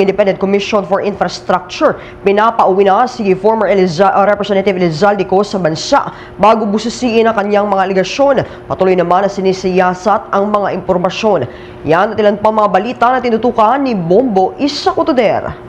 Independent Commission for Infrastructure. Pinapauwi na si former Eliza, uh, Representative Elizalde Co sa bansa bago busisiin ang kanyang mga aligasyon. Patuloy naman na sinisiyasat ang mga impormasyon. Yan at ilan pa mga balita na tinutukan ni Bombo Isa Cotoder.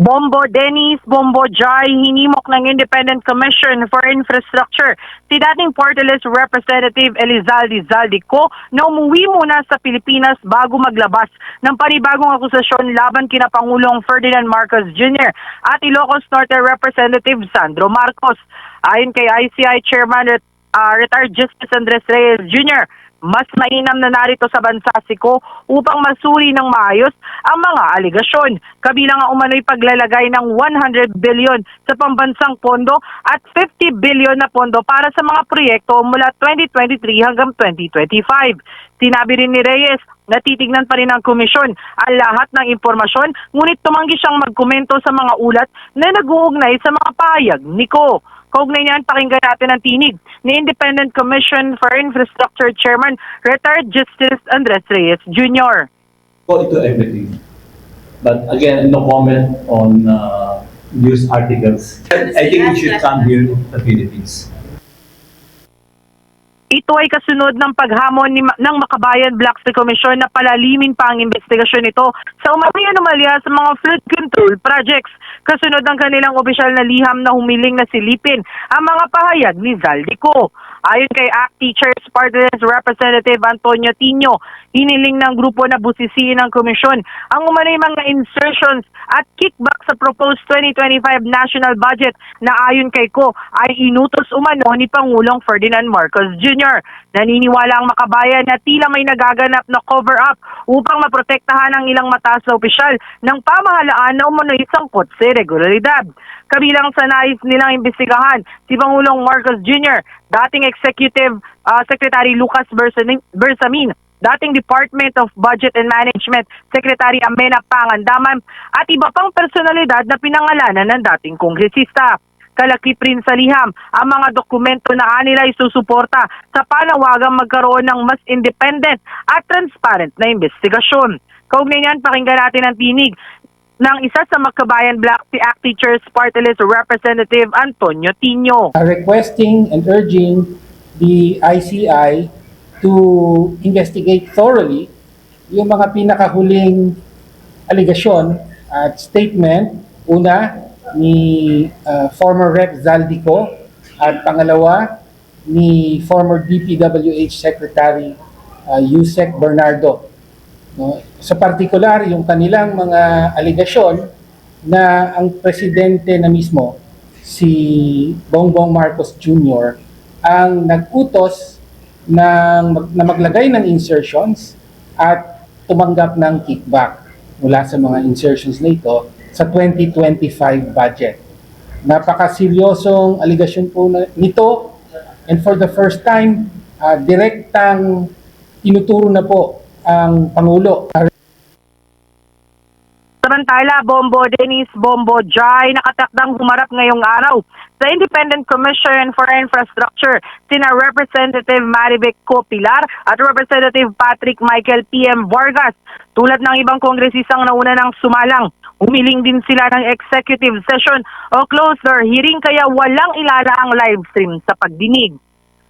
Bombo Dennis, Bombo Jai, hinimok ng Independent Commission for Infrastructure si dating Portales Representative Elizalde Zaldico na umuwi muna sa Pilipinas bago maglabas ng panibagong akusasyon laban kina Pangulong Ferdinand Marcos Jr. at Ilocos Norte Representative Sandro Marcos. Ayon kay ICI Chairman uh, retired Justice Andres Reyes Jr., mas mainam na narito sa bansa si Ko upang masuri ng maayos ang mga aligasyon. Kabilang ang umano'y paglalagay ng 100 billion sa pambansang pondo at 50 billion na pondo para sa mga proyekto mula 2023 hanggang 2025. Sinabi rin ni Reyes na titignan pa rin ng komisyon ang lahat ng impormasyon ngunit tumanggi siyang magkomento sa mga ulat na nag-uugnay sa mga pahayag ni Ko. Kaugnay niyan, pakinggan natin ang tinig ni Independent Commission for Infrastructure Chairman, retired Justice Andres Reyes Jr. go into everything. But again, no comment on uh, news articles. I think we should come here to the Philippines. Ito ay kasunod ng paghamon ni, ng Makabayan Black Sea Commission na palalimin pa ang investigasyon nito sa umano'y anomalya sa mga flood control projects. Kasunod ng kanilang opisyal na liham na humiling na silipin ang mga pahayag ni Zaldico. Ayon kay ACT Teachers Party's Representative Antonio Tino, hiniling ng grupo na busisiin ng komisyon ang umano'y mga insertions at kickback sa proposed 2025 national budget na ayon kay Ko ay inutos umano ni Pangulong Ferdinand Marcos Jr. Naniniwala ang makabayan na tila may nagaganap na cover-up upang maprotektahan ang ilang mataas na opisyal ng pamahalaan na umano'y sangkot sa irregularidad. Kabilang sa nais nilang imbestigahan si Pangulong Marcos Jr., dating Executive uh, Secretary Lucas Bersamin, dating Department of Budget and Management Secretary Amena Pangandaman at iba pang personalidad na pinangalanan ng dating kongresista. Kalakip rin sa liham ang mga dokumento na kanila isusuporta sa panawagang magkaroon ng mas independent at transparent na investigasyon. Kaugnay niyan, pakinggan natin ang tinig ng isa sa Makabayan Black Act Teachers Party List Representative Antonio Tino. requesting and urging the ICI to investigate thoroughly yung mga pinakahuling aligasyon at statement. Una, ni uh, former Rep. Zaldico at pangalawa, ni former DPWH Secretary uh, Yusek Bernardo. No? Sa partikular, yung kanilang mga aligasyon na ang presidente na mismo, si Bongbong Marcos Jr., ang nag-utos ng, na maglagay ng insertions at tumanggap ng kickback mula sa mga insertions na ito sa 2025 budget. Napakaseryosong aligasyon po na, nito and for the first time, ah, direktang tinuturo na po ang Pangulo. Samantala, Bombo Dennis Bombo Jai nakatakdang humarap ngayong araw sa Independent Commission for Infrastructure sina Representative Maribek Copilar at Representative Patrick Michael PM Vargas. Tulad ng ibang kongresistang nauna ng sumalang, umiling din sila ng executive session o closed door hearing kaya walang ilalaang live stream sa pagdinig